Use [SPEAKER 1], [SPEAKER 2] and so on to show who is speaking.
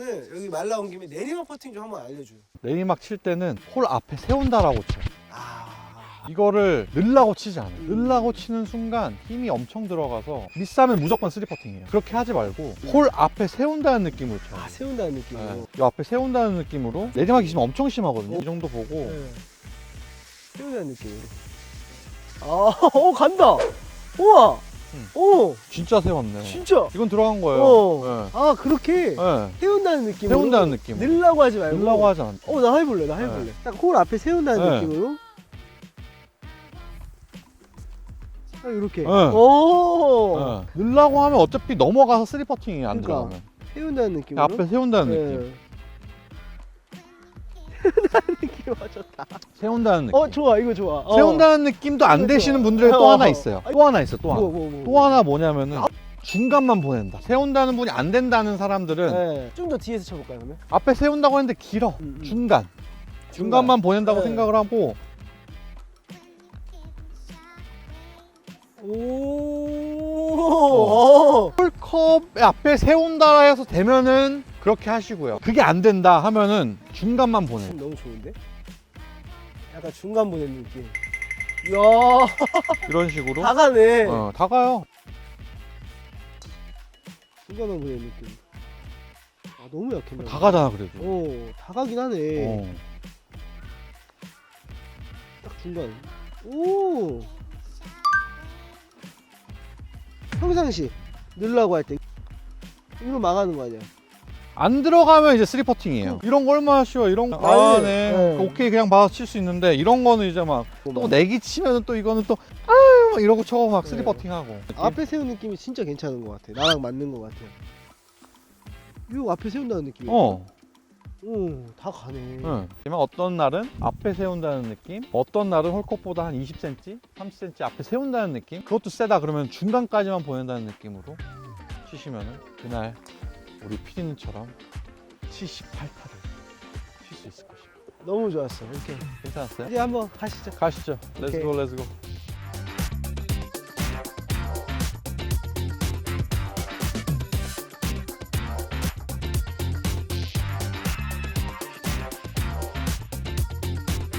[SPEAKER 1] 여기 말 나온 김에 내리막 퍼팅 좀 한번 알려줘요.
[SPEAKER 2] 내리막 칠 때는 홀 앞에 세운다라고 쳐.
[SPEAKER 1] 아,
[SPEAKER 2] 이거를 늘라고 치지 않아요.
[SPEAKER 1] 음.
[SPEAKER 2] 늘라고 치는 순간 힘이 엄청 들어가서 미스하면 무조건 쓰리 퍼팅이에요. 그렇게 하지 말고 홀 앞에 세운다는 느낌으로 쳐요.
[SPEAKER 1] 아 세운다는 느낌으로.
[SPEAKER 2] 네. 이 앞에 세운다는 느낌으로 내리막 있으면 엄청 심하거든요. 이 정도 보고
[SPEAKER 1] 네. 세운다는 느낌으로. 아, 어 간다. 우와.
[SPEAKER 2] 음.
[SPEAKER 1] 오,
[SPEAKER 2] 진짜 세웠네.
[SPEAKER 1] 진짜.
[SPEAKER 2] 이건 들어간 거예요.
[SPEAKER 1] 어. 아 그렇게
[SPEAKER 2] 네. 네.
[SPEAKER 1] 세운다는 느낌으로.
[SPEAKER 2] 세운다는 느낌으로.
[SPEAKER 1] 늘라고 하지 말고.
[SPEAKER 2] 늘라고 하지 않죠.
[SPEAKER 1] 어, 나 해볼래, 나 해볼래.
[SPEAKER 2] 네.
[SPEAKER 1] 딱홀 앞에 세운다는
[SPEAKER 2] 네.
[SPEAKER 1] 느낌으로. 딱 이렇게.
[SPEAKER 2] 네.
[SPEAKER 1] 오.
[SPEAKER 2] 네. 늘라고 하면 어차피 넘어가서 쓰리 퍼팅이 안
[SPEAKER 1] 그러니까.
[SPEAKER 2] 들어가면.
[SPEAKER 1] 세운다는 느낌으로.
[SPEAKER 2] 앞에 세운다는
[SPEAKER 1] 네.
[SPEAKER 2] 느낌.
[SPEAKER 1] 세운다는 느낌 맞췄다.
[SPEAKER 2] 세운다는 느낌.
[SPEAKER 1] 어, 좋아, 이거 좋아. 어.
[SPEAKER 2] 세운다는 느낌도 안 되시는. 분들이 또
[SPEAKER 1] 어.
[SPEAKER 2] 하나 있어요. 또 하나 있어. 또 하나.
[SPEAKER 1] 뭐, 뭐, 뭐.
[SPEAKER 2] 또 하나 뭐냐면은 중간만 보낸다. 세운다는 분이 안 된다는 사람들은
[SPEAKER 1] 네. 좀더 뒤에서 쳐볼까요, 그러면?
[SPEAKER 2] 앞에 세운다고 했는데 길어.
[SPEAKER 1] 음, 음.
[SPEAKER 2] 중간. 중간만 보낸다고
[SPEAKER 1] 네.
[SPEAKER 2] 생각을 하고
[SPEAKER 1] 오.
[SPEAKER 2] 홀컵 앞에 세운다 해서 되면은 그렇게 하시고요. 그게 안 된다 하면은 중간만 보내.
[SPEAKER 1] 너무 좋은데? 약간 중간 보낸 느낌. 이야,
[SPEAKER 2] 이런 식으로.
[SPEAKER 1] 다 가네.
[SPEAKER 2] 어, 다 가요.
[SPEAKER 1] 중간만 보낸 느낌. 아, 너무 약했네.
[SPEAKER 2] 다 가잖아 그래도.
[SPEAKER 1] 오, 다 가긴 하네.
[SPEAKER 2] 어.
[SPEAKER 1] 딱 중간. 오. 평상시 늘라고 할 때 이거 망하는 거 아니야?
[SPEAKER 2] 안 들어가면 이제 쓰리 퍼팅이에요. 이런 거 얼마나 쉬워. 이런 거. 아,
[SPEAKER 1] 아니,
[SPEAKER 2] 네.
[SPEAKER 1] 네.
[SPEAKER 2] 오케이 그냥 봐서 칠 수 있는데 이런 거는 이제
[SPEAKER 1] 막또뭐
[SPEAKER 2] 내기 치면은 또 이거는 또 아유 막 이러고 쳐막 쓰리
[SPEAKER 1] 네.
[SPEAKER 2] 퍼팅하고.
[SPEAKER 1] 앞에 세운 느낌이 진짜 괜찮은 것 같아. 나랑 맞는 것 같아. 이거 앞에 세운다는 느낌.
[SPEAKER 2] 어.
[SPEAKER 1] 오, 다 가네.
[SPEAKER 2] 응. 하지만 어떤 날은 앞에 세운다는 느낌, 어떤 날은 홀컵보다 한 20cm, 30cm 앞에 세운다는 느낌. 그것도 세다 그러면 중간까지만 보낸다는 느낌으로 치시면은 그날 우리 피디님처럼 78타를 칠 수 있을 것입니다.
[SPEAKER 1] 너무 좋았어. 이렇게
[SPEAKER 2] 괜찮았어요?
[SPEAKER 1] 이제 한번 가시죠.
[SPEAKER 2] 가시죠. 렛츠고 렛츠고.